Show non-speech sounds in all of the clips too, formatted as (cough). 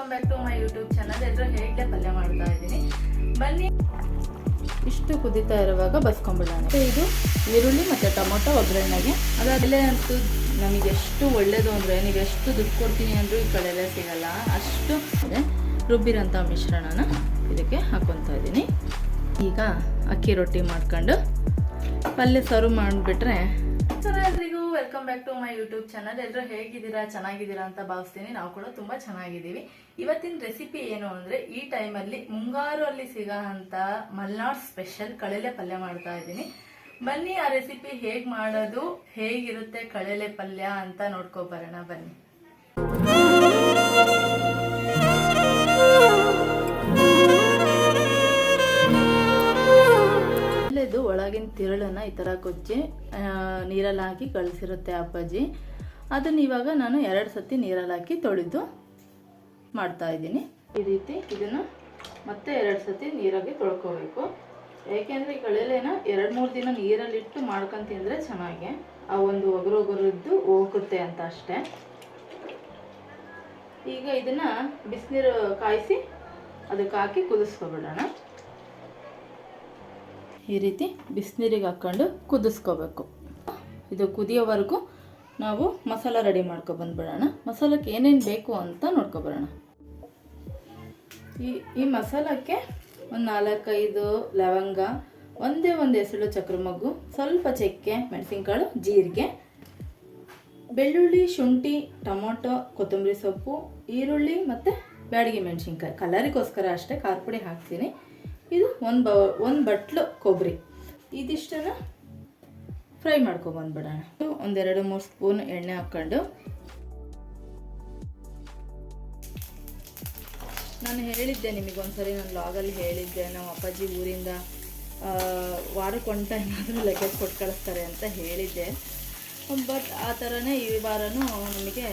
Welcome back to my YouTube channel ಎಲ್ಲರೂ ಹೇಗೆ ಪಲ್ಯ ಮಾಡ್ತಾ ಇದ್ದೀನಿ. ಬನ್ನಿ. ಇಷ್ಟು ಕುದೀತಾ ಇರುವಾಗ ಬಸ್ಕೊಂಡ್ಬಿಡೋಣ ಮತ್ತೆ ಇದು ಈರುಳ್ಳಿ ಮತ್ತು ಟೊಮೊಟೊ ಒಗ್ಗರಣೆಗೆ. ಅದಾದಮೇಲೆ ಅಂತೂ ನಮಗೆ ಎಷ್ಟು ಒಳ್ಳೆಯದು ಅಂದರೆ, ನೀವು ಎಷ್ಟು ದುಡ್ಡು ಕೊಡ್ತೀನಿ ಅಂದರೂ ಈ ಕಡೆಯಲ್ಲೇ ಸಿಗಲ್ಲ. ಅಷ್ಟು ಅದೇ ರುಬ್ಬಿರೋಂಥ ಮಿಶ್ರಣನ ಇದಕ್ಕೆ ಹಾಕ್ಕೊತಾ ಇದ್ದೀನಿ. ಈಗ ಅಕ್ಕಿ ರೊಟ್ಟಿ ಮಾಡ್ಕೊಂಡು ಪಲ್ಯ ಸರ್ವ್ ಮಾಡಿಬಿಟ್ರೆ back to my YouTube channel ಎಲ್ಲರೂ ಹೇಗಿದ್ದೀರಾ, ಚೆನ್ನಾಗಿದ್ದೀರಾ ಅಂತ ಭಾವಿಸ್ತೀನಿ. ನಾವು ಕೂಡ ತುಂಬಾ ಚೆನ್ನಾಗಿದ್ದೀವಿ. ಇವತ್ತಿನ ರೆಸಿಪಿ ಏನು ಅಂದ್ರೆ, ಈ ಟೈಮಲ್ಲಿ ಮುಂಗಾರು ಅಲ್ಲಿ ಸಿಗೋ ಮಲ್ನಾಡ್ ಸ್ಪೆಷಲ್ ಕಳೆಲೆ ಪಲ್ಯ ಮಾಡ್ತಾ ಇದ್ದೀನಿ. ಬನ್ನಿ ಆ ರೆಸಿಪಿ ಹೇಗೆ ಮಾಡೋದು, ಹೇಗಿರುತ್ತೆ ಕಳೆಲೆ ಪಲ್ಯ ಅಂತ ನೋಡ್ಕೊ ಬರೋಣ. ಬನ್ನಿ. ಒಳಗಿನ ತಿರುಳನ್ನ ಈ ಥರ ಕೊಚ್ಚಿ ನೀರಲ್ಲಿ ಹಾಕಿ ಕಳಿಸಿರುತ್ತೆ ಅಪ್ಪಾಜಿ. ಅದನ್ನ ಇವಾಗ ನಾನು ಎರಡು ಸತಿ ನೀರಲ್ಲಿ ಹಾಕಿ ತೊಳೆದು ಮಾಡ್ತಾ ಇದ್ದೀನಿ. ಈ ರೀತಿ ಇದನ್ನು ಮತ್ತೆ ಎರಡು ಸತಿ ನೀರಾಗಿ ತೊಳ್ಕೊಬೇಕು. ಏಕೆಂದರೆ ಈ ಕಳೆಲೇನ ಎರಡು ಮೂರು ದಿನ ನೀರಲ್ಲಿಟ್ಟು ಮಾಡ್ಕೊಂಡು ತಿಂದರೆ ಚೆನ್ನಾಗಿ ಆ ಒಂದು ಒಗರು ಒಗರದ್ದು ಹೋಗುತ್ತೆ ಅಂತ ಅಷ್ಟೇ. ಈಗ ಇದನ್ನ ಬಿಸಿನೀರು ಕಾಯಿಸಿ ಅದಕ್ಕೆ ಹಾಕಿ ಕುದಿಸ್ಕೊಬಿಡೋಣ. ಈ ರೀತಿ ಬಿಸಿನೀರಿಗೆ ಹಾಕ್ಕೊಂಡು ಕುದಿಸ್ಕೋಬೇಕು. ಇದು ಕುದಿಯೋವರೆಗೂ ನಾವು ಮಸಾಲ ರೆಡಿ ಮಾಡ್ಕೊ ಬಂದ್ಬಿಡೋಣ. ಮಸಾಲಕ್ಕೆ ಏನೇನು ಬೇಕು ಅಂತ ನೋಡ್ಕೊಬರೋಣ ಈ ಈ ಮಸಾಲಕ್ಕೆ ಒಂದು ನಾಲ್ಕೈದು ಲವಂಗ, ಒಂದೇ ಒಂದು ಎಸಳು ಚಕ್ರಮಗ್ಗು, ಸ್ವಲ್ಪ ಚಕ್ಕೆ, ಮೆಣಸಿನಕಾಳು, ಜೀರಿಗೆ, ಬೆಳ್ಳುಳ್ಳಿ, ಶುಂಠಿ, ಟೊಮೊಟೊ, ಕೊತ್ತಂಬರಿ ಸೊಪ್ಪು, ಈರುಳ್ಳಿ ಮತ್ತು ಬ್ಯಾಡಗಿ ಮೆಣಸಿನ್ಕಾಯಿ. ಕಲರಿಗೋಸ್ಕರ ಅಷ್ಟೇ, ಖಾರ ಪುಡಿ ಹಾಕ್ತೀನಿ. ಇದು ಒಂದು ಬ ಒಂದು ಬಟ್ಲು ಕೊಬ್ಬರಿ ಇದಿಷ್ಟನ್ನು ಫ್ರೈ ಮಾಡ್ಕೊಬಂದ್ಬಿಡೋಣ ಒಂದೆರಡು ಮೂರು ಸ್ಪೂನ್ ಎಣ್ಣೆ ಹಾಕ್ಕೊಂಡು. ನಾನು ಹೇಳಿದ್ದೆ ನಿಮಗೊಂದ್ಸರಿ ನಾನು ಲಾಗಲ್ಲಿ ಹೇಳಿದ್ದೆ ನಮ್ಮ ಅಪ್ಪಾಜಿ ಊರಿಂದ ಆ, ವಾರಕ್ಕೆ ಒನ್ ಟೈಮ್ ಆದರೂ ಲಗೇಜ್ ಕೊಟ್ಟು ಕಳಿಸ್ತಾರೆ ಅಂತ ಹೇಳಿದ್ದೆ. ಬಟ್ ಆ ಥರನೇ ಈ ವಾರನೂ ನಮಗೆ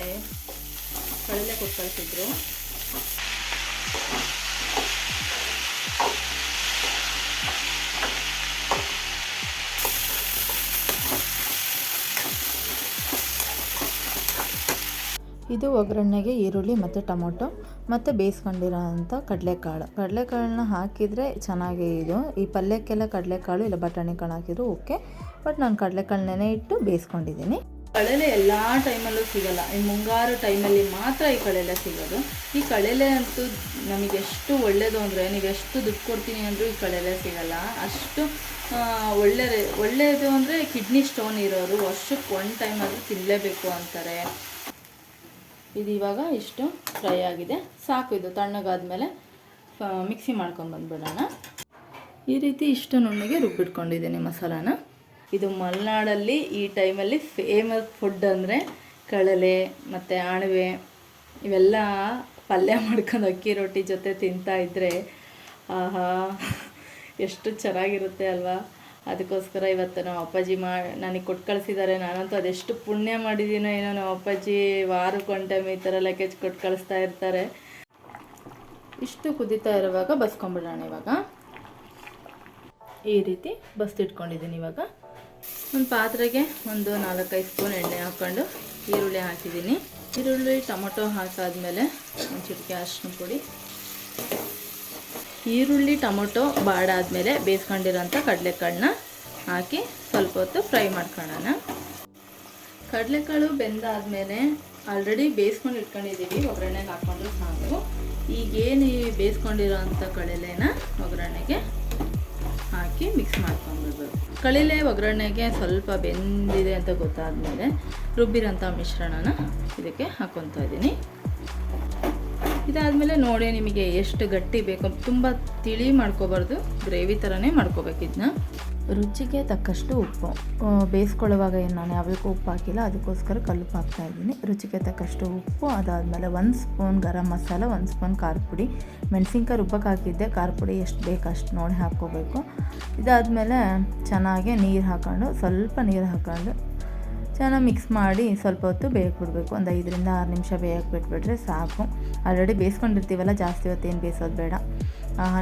ಕಡಲೆ ಕೊಟ್ಟು ಕಳಿಸಿದ್ರು. ಇದು ಒಗ್ಗರಣೆಗೆ ಈರುಳ್ಳಿ ಮತ್ತು ಟೊಮೊಟೊ ಮತ್ತು ಬೇಯಿಸ್ಕೊಂಡಿರೋ ಅಂಥ ಕಡಲೆಕಾಳು. ಕಡಲೆಕಾಳನ್ನ ಹಾಕಿದರೆ ಚೆನ್ನಾಗೇ ಇದು. ಈ ಪಲ್ಯಕ್ಕೆಲ್ಲ ಕಡಲೆಕಾಳು ಇಲ್ಲ ಬಟಾಣಿ ಕಾಳು ಹಾಕಿದ್ರು ಓಕೆ. ಬಟ್ ನಾನು ಕಡಲೆಕಾಳು ನೆನೆ ಇಟ್ಟು ಬೇಯಿಸ್ಕೊಂಡಿದ್ದೀನಿ. ಕಳೆಲೆ ಎಲ್ಲ ಟೈಮಲ್ಲೂ ಸಿಗಲ್ಲ. ಈ ಮುಂಗಾರು ಟೈಮಲ್ಲಿ ಮಾತ್ರ ಈ ಕಳೆಲೆ ಸಿಗೋದು. ಈ ಕಳೆಲೆ ಅಂತೂ ನಮಗೆ ಎಷ್ಟು ಒಳ್ಳೆಯದು ಅಂದರೆ, ನೀವು ಎಷ್ಟು ದುಡ್ಡು ಕೊಡ್ತೀನಿ ಅಂದರೂ ಈ ಕಳೆಲೆ ಸಿಗಲ್ಲ. ಅಷ್ಟು ಒಳ್ಳೆ ಒಳ್ಳೆಯದು ಅಂದರೆ ಕಿಡ್ನಿ ಸ್ಟೋನ್ ಇರೋರು ವರ್ಷಕ್ಕೆ ಒನ್ ಟೈಮ್ ಆದರೂ ತಿನ್ನಲೇಬೇಕು ಅಂತಾರೆ. ಇದು ಇವಾಗ ಇಷ್ಟು ಫ್ರೈ ಆಗಿದೆ. ಸಾಕು ಇದು ತಣ್ಣಗಾದ್ಮೇಲೆ ಮಿಕ್ಸಿ ಮಾಡ್ಕೊಂಡು ಬಂದ್ಬಿಡೋಣ. ಈ ರೀತಿ ಇಷ್ಟು ನುಣ್ಣಿಗೆ ರುಬ್ಬಿಟ್ಕೊಂಡಿದ್ದೀನಿ ಮಸಾಲಾನ. ಇದು ಮಲೆನಾಡಲ್ಲಿ ಈ ಟೈಮಲ್ಲಿ ಫೇಮಸ್ ಫುಡ್ ಅಂದರೆ ಕಳಲೆ, ಮತ್ತು ಅಣವೆ ಇವೆಲ್ಲ ಪಲ್ಯ ಮಾಡ್ಕೊಂಡು ಅಕ್ಕಿ ರೊಟ್ಟಿ ಜೊತೆ ತಿಂತಾ ಇದ್ದರೆ ಆಹಾ, ಎಷ್ಟು ಚೆನ್ನಾಗಿರುತ್ತೆ ಅಲ್ವಾ? ಅದಕ್ಕೋಸ್ಕರ ಇವತ್ತು ನಮ್ಮ ಅಪ್ಪಾಜಿ ಮಾ, ನನಗೆ ಕೊಟ್ಟು ಕಳಿಸಿದ್ದಾರೆ ನಾನಂತೂ ಅದೆಷ್ಟು ಪುಣ್ಯ ಮಾಡಿದ್ದೀನೋ ಏನೋ ನಮ್ಮ ಅಪ್ಪಾಜಿ ಒನ್ ಟೈಮ್ ಈ ಥರ ಲಗೇಜ್ ಕೊಟ್ಟು ಕಳಿಸ್ತಾ ಇರ್ತಾರೆ. ಇಷ್ಟು ಕುದೀತಾ ಇರುವಾಗ ಬಸ್ಕೊಂಬಿಡೋಣ ಇವಾಗ. ಈ ರೀತಿ ಬಸ್ತಿಟ್ಕೊಂಡಿದ್ದೀನಿ ಇವಾಗ. ಒಂದು ಪಾತ್ರೆಗೆ ಒಂದು ನಾಲ್ಕೈದು ಸ್ಪೂನ್ ಎಣ್ಣೆ ಹಾಕ್ಕೊಂಡು ಈರುಳ್ಳಿ ಹಾಕಿದ್ದೀನಿ. ಈರುಳ್ಳಿ, ಟೊಮೊಟೊ ಹಾಕಾದ್ಮೇಲೆ ಒಂದು ಚಿಟಿಕೆ ಅರಿಶಿನ ಪುಡಿ. ಈರುಳ್ಳಿ, ಟೊಮೊಟೊ ಬಾಡಾದ್ಮೇಲೆ ಬೇಯಿಸ್ಕೊಂಡಿರೋಂಥ ಕಡಲೆಕಾಳನ್ನ ಹಾಕಿ ಸ್ವಲ್ಪ ಹೊತ್ತು ಫ್ರೈ ಮಾಡ್ಕೊಳ್ಳೋಣ. ಕಡಲೆಕಾಳು ಬೆಂದಾದಮೇಲೆ ಆಲ್ರೆಡಿ ಬೇಯಿಸ್ಕೊಂಡು ಇಟ್ಕೊಂಡಿದ್ದೀವಿ, ಒಗ್ಗರಣೆಗೆ ಹಾಕ್ಕೊಂಡು ಸಾಕು. ಈಗೇನು ಈ ಬೇಯಿಸ್ಕೊಂಡಿರೋ ಅಂಥ ಕಡಲೆನ ಒಗ್ಗರಣೆಗೆ ಹಾಕಿ ಮಿಕ್ಸ್ ಮಾಡ್ಕೊಂಡ್ಬಿಡ್ಬೇಕು. ಕಳಿಲೆ ಒಗ್ಗರಣೆಗೆ ಸ್ವಲ್ಪ ಬೆಂದಿದೆ ಅಂತ ಗೊತ್ತಾದಮೇಲೆ ರುಬ್ಬಿರೋಂಥ ಮಿಶ್ರಣನ ಇದಕ್ಕೆ ಹಾಕ್ಕೊತಾ ಇದ್ದೀನಿ. ಇದಾದಮೇಲೆ ನೋಡಿ ನಿಮಗೆ ಎಷ್ಟು ಗಟ್ಟಿ ಬೇಕು. ತುಂಬ ತಿಳಿ ಮಾಡ್ಕೋಬಾರ್ದು. ಗ್ರೇವಿ ಥರನೇ ಮಾಡ್ಕೋಬೇಕು ಇದನ್ನ ರುಚಿಗೆ ತಕ್ಕಷ್ಟು ಉಪ್ಪು. ಬೇಯಿಸ್ಕೊಳ್ಳುವಾಗ ಏನು ನಾನು ಯಾವುದಕ್ಕೂ ಉಪ್ಪು ಹಾಕಿಲ್ಲ, ಅದಕ್ಕೋಸ್ಕರ ಕಲ್ಲುಪ್ಪು ಹಾಕ್ತಾ ಇದ್ದೀನಿ. ರುಚಿಗೆ ತಕ್ಕಷ್ಟು ಉಪ್ಪು, ಅದಾದಮೇಲೆ ಒಂದು ಸ್ಪೂನ್ ಗರಂ ಮಸಾಲ, ಒಂದು ಸ್ಪೂನ್ ಖಾರ ಪುಡಿ. ಮೆಣಸಿನ್ಕಾಯಿ ರುಬ್ಬಕ್ಕೆ ಹಾಕಿದ್ದೆ, ಖಾರ ಪುಡಿ ಎಷ್ಟು ಬೇಕು ಅಷ್ಟು ನೋಡಿ ಹಾಕ್ಕೋಬೇಕು. ಇದಾದಮೇಲೆ ಚೆನ್ನಾಗಿ ನೀರು ಹಾಕ್ಕೊಂಡು ಸ್ವಲ್ಪ ನೀರು ಹಾಕ್ಕೊಂಡು ಚೆನ್ನಾಗಿ ಮಿಕ್ಸ್ ಮಾಡಿ ಸ್ವಲ್ಪ ಹೊತ್ತು ಬೇಯಕ್ಕೆ ಬಿಡಬೇಕು ಒಂದು ಐದರಿಂದ ಆರು ನಿಮಿಷ ಬೇಯಕ್ಕೆ ಬಿಟ್ಬಿಟ್ರೆ ಸಾಕು. ಆಲ್ರೆಡಿ ಬೇಯಿಸ್ಕೊಂಡಿರ್ತೀವಲ್ಲ, ಜಾಸ್ತಿ ಹೊತ್ತು ಏನು ಬೇಯಿಸೋದು ಬೇಡ.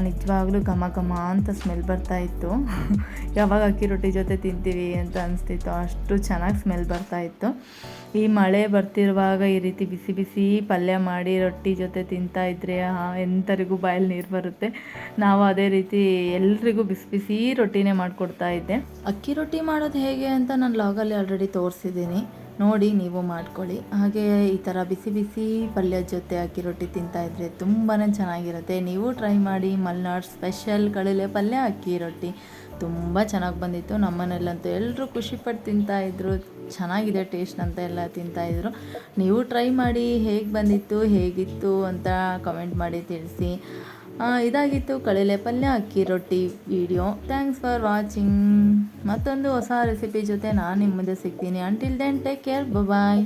ನಿಜವಾಗ್ಲೂ ಘಮ ಘಮ ಅಂತ ಸ್ಮೆಲ್ ಬರ್ತಾ ಇತ್ತು. (laughs) ಯಾವಾಗ ಅಕ್ಕಿ ರೊಟ್ಟಿ ಜೊತೆ ತಿಂತೀವಿ ಅಂತ ಅನಿಸ್ತಿತ್ತು. ಅಷ್ಟು ಚೆನ್ನಾಗಿ ಸ್ಮೆಲ್ ಬರ್ತಾ ಇತ್ತು. ಈ ಮಳೆ ಬರ್ತಿರುವಾಗ ಈ ರೀತಿ ಬಿಸಿ ಬಿಸಿ ಪಲ್ಯ ಮಾಡಿ ರೊಟ್ಟಿ ಜೊತೆ ತಿಂತಾ ಇದ್ರೆ ಎಂಥರಿಗೂ ಬಾಯಲ್ಲಿ ನೀರು ಬರುತ್ತೆ. ನಾವು ಅದೇ ರೀತಿ ಎಲ್ರಿಗೂ ಬಿಸಿ ಬಿಸಿ ರೊಟ್ಟಿನೇ ಮಾಡಿಕೊಡ್ತಾ ಇದ್ದೆ. ಅಕ್ಕಿ ರೊಟ್ಟಿ ಮಾಡೋದು ಹೇಗೆ ಅಂತ ನಾನು ಲಾಗಲ್ಲಿ ಆಲ್ರೆಡಿ ತೋರಿಸಿದ್ದೀನಿ. ನೋಡಿ ನೀವು ಮಾಡ್ಕೊಳ್ಳಿ. ಹಾಗೆ ಈ ಥರ ಬಿಸಿ ಬಿಸಿ ಪಲ್ಯದ ಜೊತೆ ಅಕ್ಕಿ ರೊಟ್ಟಿ ತಿಂತಾ ಇದ್ರೆ ತುಂಬಾ ಚೆನ್ನಾಗಿರುತ್ತೆ. ನೀವು ಟ್ರೈ ಮಾಡಿ ಮಲ್ನಾಡ್ ಸ್ಪೆಷಲ್ ಕಡಲೆ ಪಲ್ಯ, ಅಕ್ಕಿ ರೊಟ್ಟಿ. ತುಂಬ ಚೆನ್ನಾಗಿ ಬಂದಿತ್ತು. ನಮ್ಮನೇಲಂತೂ ಎಲ್ಲರೂ ಖುಷಿಪಟ್ಟು ತಿಂತಾ ಇದ್ರು. ಚೆನ್ನಾಗಿದೆ ಟೇಸ್ಟ್ ಅಂತ ಎಲ್ಲ ತಿಂತಾ ಇದ್ರು. ನೀವು ಟ್ರೈ ಮಾಡಿ ಹೇಗೆ ಬಂದಿತ್ತು, ಹೇಗಿತ್ತು ಅಂತ ಕಮೆಂಟ್ ಮಾಡಿ ತಿಳಿಸಿ. ಇದಾಗಿತ್ತು ಕಳಲೆ ಪಲ್ಯ, ಅಕ್ಕಿ ರೊಟ್ಟಿ ವಿಡಿಯೋ ಥ್ಯಾಂಕ್ಸ್ ಫಾರ್ ವಾಚಿಂಗ್ ಮತ್ತೊಂದು ಹೊಸ ರೆಸಿಪಿ ಜೊತೆ ನಾನು ನಿಮ್ಮ ಮುಂದೆ ಸಿಗ್ತೀನಿ. Until then take care bye